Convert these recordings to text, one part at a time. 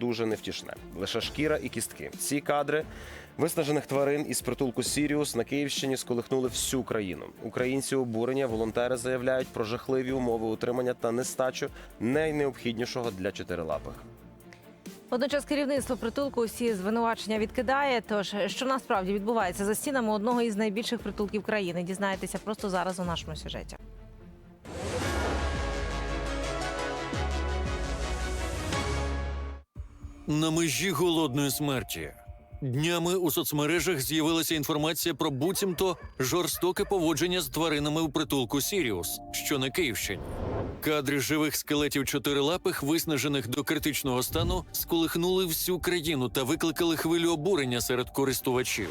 дуже невтішне. Лише шкіра і кістки. Ці кадри виснажених тварин із притулку Сіріус на Київщині сколихнули всю країну. Українці обурення, волонтери заявляють про жахливі умови утримання та нестачу найнеобхіднішого для чотирилапих. Водночас керівництво притулку усі звинувачення відкидає. Тож що насправді відбувається за стінами одного із найбільших притулків країни? Дізнаєтеся просто зараз у нашому сюжеті. На межі голодної смерті. Днями у соцмережах з'явилася інформація про буцімто жорстоке поводження з тваринами у притулку Сіріус, що на Київщині. Кадри живих скелетів чотирилапих, виснажених до критичного стану, сколихнули всю країну та викликали хвилю обурення серед користувачів.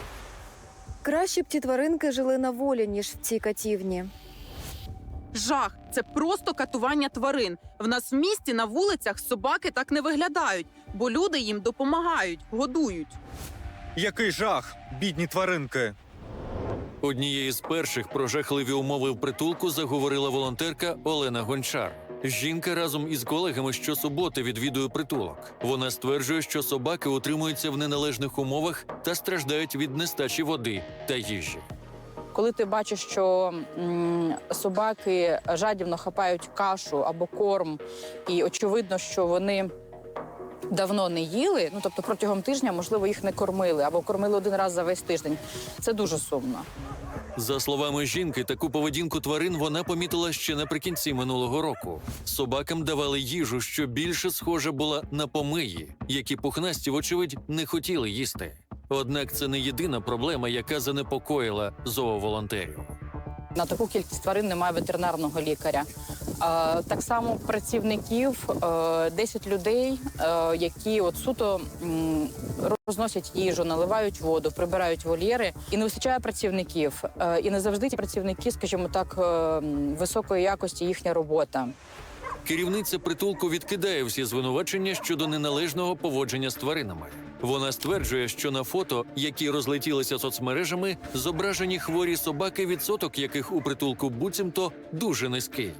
Краще б ті тваринки жили на волі, ніж в цій катівні. Жах, це просто катування тварин. В нас в місті на вулицях собаки так не виглядають, бо люди їм допомагають, годують. Який жах, бідні тваринки. Однією з перших про жахливі умови в притулку заговорила волонтерка Олена Гончар. Жінка разом із колегами щосуботи відвідує притулок. Вона стверджує, що собаки утримуються в неналежних умовах та страждають від нестачі води та їжі. Коли ти бачиш, що собаки жадібно хапають кашу або корм, і очевидно, що вони давно не їли, ну тобто протягом тижня, можливо, їх не кормили або кормили один раз за весь тиждень. Це дуже сумно. За словами жінки, таку поведінку тварин вона помітила ще наприкінці минулого року. Собакам давали їжу, що більше схожа була на помиї, які пухнасті, вочевидь, не хотіли їсти. Однак це не єдина проблема, яка занепокоїла зооволонтерів. На таку кількість тварин немає ветеринарного лікаря. Е, так само працівників е, 10 людей, е, які от суто розносять їжу, наливають воду, прибирають вольєри. І не вистачає працівників. Е, і не завжди ті працівники, скажімо так, е, високої якості їхня робота. Керівниця притулку відкидає всі звинувачення щодо неналежного поводження з тваринами. Вона стверджує, що на фото, які розлетілися соцмережами, зображені хворі собаки, відсоток яких у притулку буцімто дуже низький.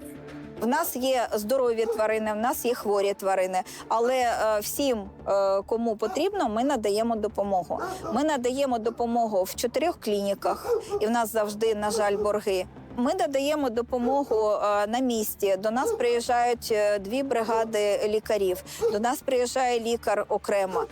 В нас є здорові тварини, в нас є хворі тварини, але е, всім, е, кому потрібно, ми надаємо допомогу. Ми надаємо допомогу в чотирьох клініках, і в нас завжди, на жаль, борги. Ми надаємо допомогу е, на місці. До нас приїжджають е, дві бригади лікарів. До нас приїжджає лікар окремо.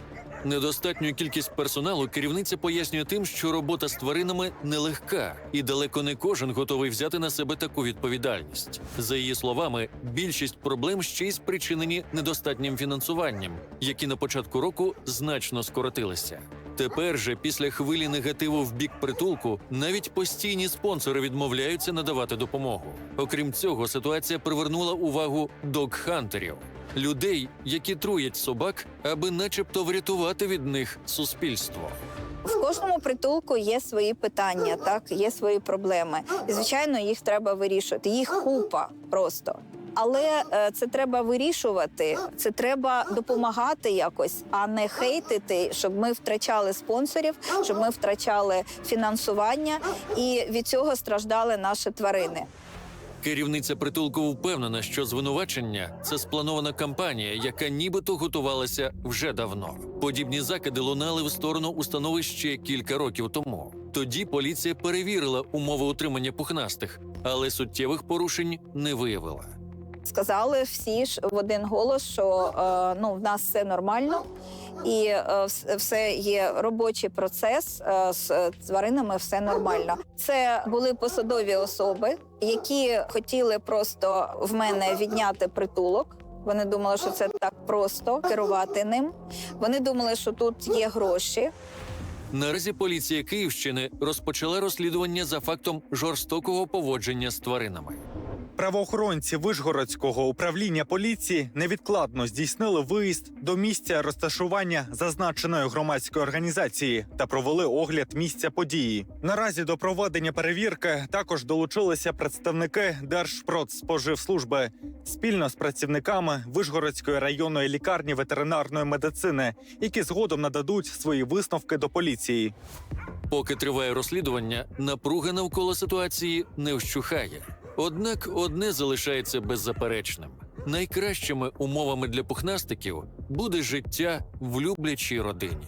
Недостатню кількість персоналу керівниця пояснює тим, що робота з тваринами нелегка, і далеко не кожен готовий взяти на себе таку відповідальність. За її словами, більшість проблем ще й спричинені недостатнім фінансуванням, які на початку року значно скоротилися. Тепер же, після хвилі негативу в бік притулку, навіть постійні спонсори відмовляються надавати допомогу. Окрім цього, ситуація привернула увагу догхантерів – людей, які труять собак, аби начебто врятувати від них суспільство. В кожному притулку є свої питання, так є свої проблеми. І звичайно, їх треба вирішувати. Їх купа просто. Але е, це треба вирішувати, це треба допомагати якось, а не хейтити, щоб ми втрачали спонсорів, щоб ми втрачали фінансування, і від цього страждали наші тварини. Керівниця притулку впевнена, що звинувачення це спланована кампанія, яка нібито готувалася вже давно. Подібні закиди лунали в сторону установи ще кілька років тому. Тоді поліція перевірила умови утримання пухнастих, але суттєвих порушень не виявила. Сказали всі ж в один голос, що е, ну в нас все нормально. І е, все є робочий процес е, з тваринами, все нормально. Це були посадові особи, які хотіли просто в мене відняти притулок. Вони думали, що це так просто керувати ним. Вони думали, що тут є гроші. Наразі поліція Київщини розпочала розслідування за фактом жорстокого поводження з тваринами. Правоохоронці Вишгородського управління поліції невідкладно здійснили виїзд до місця розташування зазначеної громадської організації та провели огляд місця події. Наразі до проведення перевірки також долучилися представники Держпродспоживслужби спільно з працівниками Вишгородської районної лікарні ветеринарної медицини, які згодом нададуть свої висновки до поліції. Поки триває розслідування, напруга навколо ситуації не вщухає. Однак одне залишається беззаперечним: найкращими умовами для пухнастиків буде життя в люблячій родині.